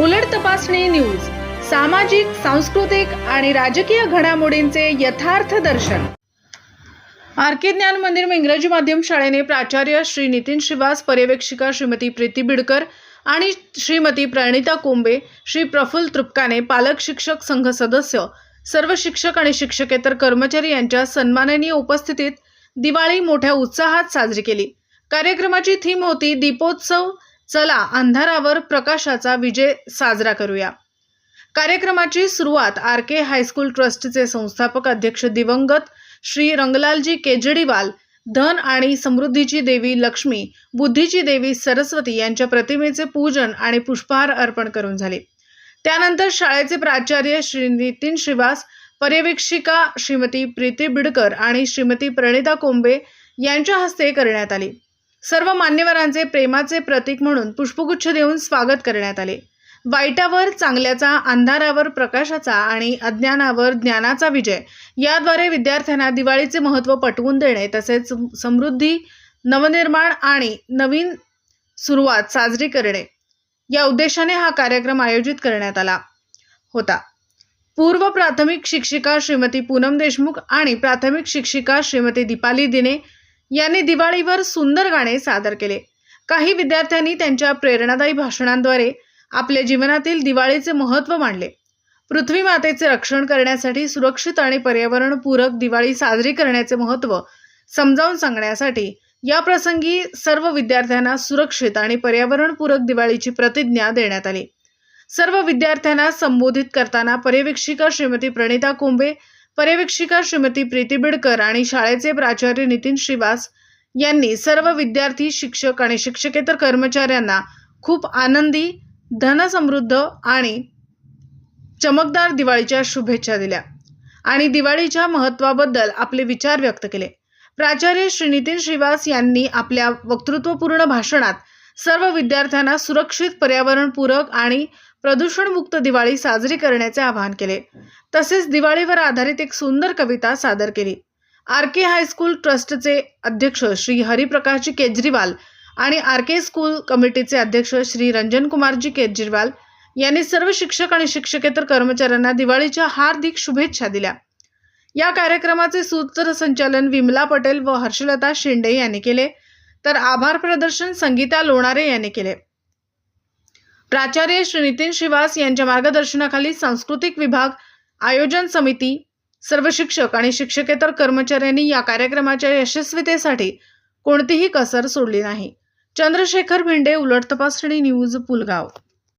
उलट तपासणी न्यूज सामाजिक सांस्कृतिक आणि राजकीय घडामोडींचे यथार्थ दर्शन. आर के ज्ञान मंदिर इंग्रजी माध्यम शाळेने प्राचार्य श्री नितीन श्रीवास पर्यवेक्षिका श्रीमती प्रीती बिडकर आणि श्रीमती प्रणिता कोंबे श्री प्रफुल्ल तृपकाने पालक शिक्षक संघ सदस्य सर्व शिक्षक आणि शिक्षकेतर कर्मचारी यांच्या सन्माननीय उपस्थितीत दिवाळी मोठ्या उत्साहात साजरी केली. कार्यक्रमाची थीम होती दीपोत्सव चला अंधारावर प्रकाशाचा विजय साजरा करूया. कार्यक्रमाची सुरुवात आर के हायस्कूल ट्रस्टचे संस्थापक अध्यक्ष दिवंगत श्री रंगलालजी केजरीवाल धन आणि समृद्धीची देवी लक्ष्मी बुद्धीची देवी सरस्वती यांच्या प्रतिमेचे पूजन आणि पुष्पहार अर्पण करून झाले. त्यानंतर शाळेचे प्राचार्य श्री नितीन श्रीवास पर्यवेक्षिका श्रीमती प्रीती बिडकर आणि श्रीमती प्रणिता कोंबे यांच्या हस्ते करण्यात आली. सर्व मान्यवरांचे प्रेमाचे प्रतीक म्हणून पुष्पगुच्छ देऊन स्वागत करण्यात आले. वाईटावर चांगल्याचा अंधारावर प्रकाशाचा आणि अज्ञानावर ज्ञानाचा विजय याद्वारे विद्यार्थ्यांना दिवाळीचे महत्त्व पटवून देणे तसेच समृद्धी नवनिर्माण आणि नवीन सुरुवात साजरी करणे या उद्देशाने हा कार्यक्रम आयोजित करण्यात आला होता. पूर्व प्राथमिक शिक्षिका श्रीमती पूनम देशमुख आणि प्राथमिक शिक्षिका श्रीमती दीपाली दिने यांनी दिवाळीवर सुंदर गाणे सादर केले. काही विद्यार्थ्यांनी त्यांच्या प्रेरणादायी भाषणांद्वारे आपल्या जीवनातील दिवाळीचे महत्त्व मांडले. पृथ्वी मातेचे रक्षण करण्यासाठी सुरक्षित आणि पर्यावरणपूरक दिवाळी साजरी करण्याचे महत्त्व समजावून सांगण्यासाठी या प्रसंगी सर्व विद्यार्थ्यांना सुरक्षित आणि पर्यावरणपूरक दिवाळीची प्रतिज्ञा देण्यात आली. सर्व विद्यार्थ्यांना संबोधित करताना पर्यवेक्षिका श्रीमती प्रणिता कोंबे पर्यवेक्षिका श्रीमती प्रीती बिडकर आणि शाळेचे प्राचार्य नितीन श्रीवास यांनी सर्व विद्यार्थी शिक्षक आणि शिक्षकेतर कर्मचाऱ्यांना खूप आनंदी धनसमृद्ध आणि चमकदार दिवाळीच्या शुभेच्छा दिल्या आणि दिवाळीच्या महत्त्वाबद्दल आपले विचार व्यक्त केले. प्राचार्य श्री नितीन श्रीवास यांनी आपल्या वक्तृत्वपूर्ण भाषणात सर्व विद्यार्थ्यांना सुरक्षित पर्यावरणपूरक आणि प्रदूषणमुक्त दिवाळी साजरी करण्याचे आवाहन केले. तसेच दिवाळीवर आधारित एक सुंदर कविता सादर केली. आर के हायस्कूल ट्रस्टचे अध्यक्ष श्री हरिप्रकाशजी केजरीवाल आणि आर के स्कूल कमिटीचे अध्यक्ष श्री रंजन कुमारजी केजरीवाल यांनी सर्व शिक्षक आणि शिक्षकेतर कर्मचाऱ्यांना दिवाळीच्या हार्दिक शुभेच्छा दिल्या. या कार्यक्रमाचे सूत्रसंचालन विमला पटेल व हर्षलता शिंदे यांनी केले. तर आभार प्रदर्शन संगीता लोणारे यांनी केले. प्राचार्य श्री नितीन श्रीवास यांच्या मार्गदर्शनाखाली सांस्कृतिक विभाग आयोजन समिती सर्व शिक्षक आणि शिक्षकेतर कर्मचाऱ्यांनी या कार्यक्रमाच्या यशस्वीतेसाठी कोणतीही कसर सोडली नाही. चंद्रशेखर भिंडे उलट तपासणी न्यूज पुलगाव.